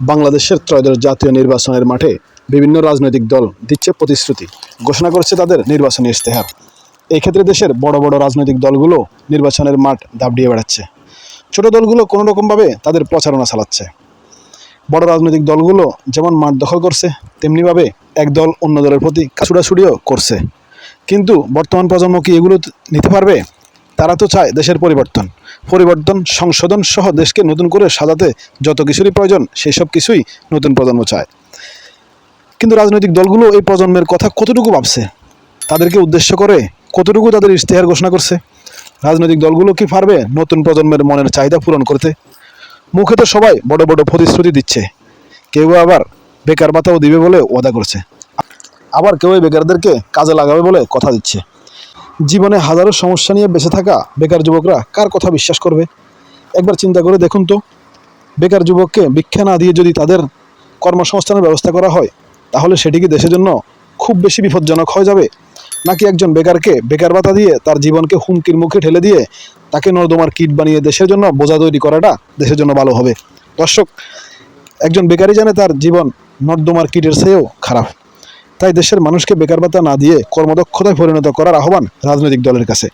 বাংলাদেশের ত্রয়োদশ জাতীয় নির্বাচনের মাঠে বিভিন্ন রাজনৈতিক দল দিচ্ছে প্রতিশ্রুতি, ঘোষণা করছে তাদের নির্বাচনী ইশতেহার। এই ক্ষেত্রে দেশের বড় বড় রাজনৈতিক দলগুলো নির্বাচনের মাঠ দাবড়িয়ে বেড়াচ্ছে। ছোট দলগুলো কোনো রকমভাবে তাদের প্রচারণা চালাচ্ছে। বড় রাজনৈতিক দলগুলো যেমন মাঠ দখল করছে, তেমনিভাবে এক দল অন্য দলের প্রতি ছুটাছুটিও করছে। কিন্তু বর্তমান প্রজন্ম কি এগুলো নিতে পারবে? তারা তো চায় দেশের পরিবর্তন। পরিবর্তন, সংশোধন সহ দেশকে নতুন করে সাজাতে যত কিছুরই প্রয়োজন সেই সব কিছুই নতুন প্রজন্ম চায়। কিন্তু রাজনৈতিক দলগুলো এই প্রজন্মের কথা কতটুকু ভাবছে? তাদেরকে উদ্দেশ্য করে কতটুকু তাদের ইশতেহার ঘোষণা করছে? রাজনৈতিক দলগুলো কি পারবে নতুন প্রজন্মের মনের চাহিদা পূরণ করতে? মুখে তো সবাই বড় বড় প্রতিশ্রুতি দিচ্ছে। কেউ আবার বেকার ভাতাও দিবে বলে ওয়াদা করছে। আবার কেউ বেকারদেরকে কাজে লাগাবে বলে কথা দিচ্ছে। জীবনে হাজারো সমস্যা নিয়ে বেঁচে থাকা বেকার যুবকরা কার কথা বিশ্বাস করবে? একবার চিন্তা করে দেখুন তো। বেকার যুবককে ভিক্ষা না দিয়ে যদি তাদের কর্মসংস্থানের ব্যবস্থা করা হয়, তাহলে সেটি কি দেশের জন্য খুব বেশি বিপজ্জনক হয়ে যাবে? নাকি একজন বেকারকে বেকার ভাতা দিয়ে তার জীবনকে হুমকির মুখে ঠেলে দিয়ে তাকে নর্দমার কিট বানিয়ে দেশের জন্য বোঝা তৈরি করাটা দেশের জন্য ভালো হবে? দর্শক, একজন বেকারই জানে তার জীবন নর্দমার কিটের চেয়েও খারাপ। তাই দেশের মানুষকে বেকার ভাতা না দিয়ে কর্মদক্ষতায় পরিণত করার আহ্বান রাজনৈতিক দলের কাছে।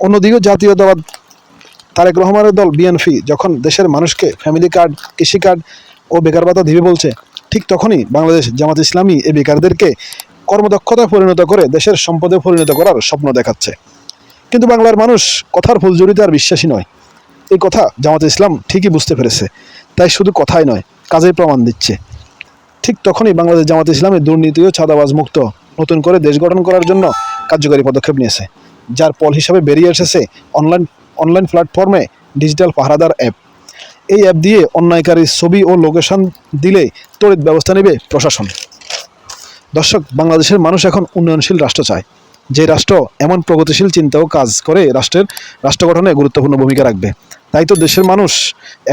অন্যদিকে জাতীয়তাবাদ তারেক রহমানের দল বিএনপি যখন দেশের মানুষকে ফ্যামিলি কার্ড, কৃষি কার্ড ও বেকার ভাতা দিবে বলছে, ঠিক তখনই বাংলাদেশ জামাত ইসলামী এই বেকারদেরকে কর্মদক্ষতায় পরিণত করে দেশের সম্পদে পরিণত করার স্বপ্ন দেখাচ্ছে। কিন্তু বাংলার মানুষ কথার ফুলজুরিতে আর বিশ্বাসী নয়। এই কথা জামাত ইসলাম ঠিকই বুঝতে পেরেছে। তাই শুধু কথাই নয় কাজেই প্রমাণ দিচ্ছে। ঠিক তখনই বাংলাদেশ জামাত ইসলামী দুর্নীতি ও ছাদাবাজ মুক্ত, নতুন করে দেশ গঠন করার জন্য কার্যকরী পদক্ষেপ নিয়েছে, যার ফল হিসাবে বেরিয়ে এসেছে অনলাইন অনলাইন প্ল্যাটফর্মে ডিজিটাল পাহারাদার অ্যাপ এই অ্যাপ দিয়ে অন্যায়কারী ছবি ও লোকেশন দিলে তড়িৎ ব্যবস্থা নেবে প্রশাসন। দর্শক, বাংলাদেশের মানুষ এখন উন্নয়নশীল রাষ্ট্র চায়। যে রাষ্ট্র এমন প্রগতিশীল চিন্তা ও কাজ করে রাষ্ট্রের, রাষ্ট্র গঠনে গুরুত্বপূর্ণ ভূমিকা রাখবে। তাই তো দেশের মানুষ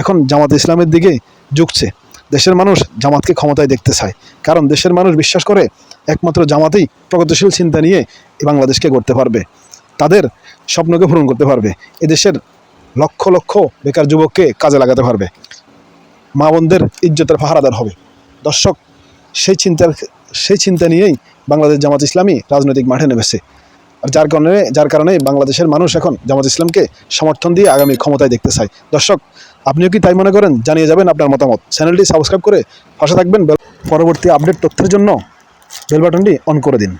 এখন জামাত ইসলামের দিকে ঝুঁকছে। দেশের মানুষ জামাতকে ক্ষমতায় দেখতে চায়। কারণ দেশের মানুষ বিশ্বাস করে একমাত্র জামাতেই প্রগতিশীল চিন্তা নিয়ে বাংলাদেশকে গড়তে পারবে। তাদের স্বপ্নকে পূরণ করতে পারবে। এদেশের লক্ষ লক্ষ বেকার যুবককে কাজে লাগাতে পারবে। মা বোনদের ইজ্জতের পাহারাদার হবে। দর্শক, সেই চিন্তার, সেই চিন্তা নিয়েই বাংলাদেশ জামাত ইসলামী রাজনৈতিক মাঠে নেমেছে। আর যার কারণে যার কারণে বাংলাদেশের মানুষ এখন জামাত ইসলামকে সমর্থন দিয়ে আগামী ক্ষমতায় দেখতে চায়। দর্শক, আপনিও কি তাই মনে করেন? জানিয়ে যাবেন আপনার মতামত। চ্যানেলটি সাবস্ক্রাইব করে পাশে থাকবেন। পরবর্তী আপডেট তথ্যের জন্য বেল বাটনটি অন করে দিন।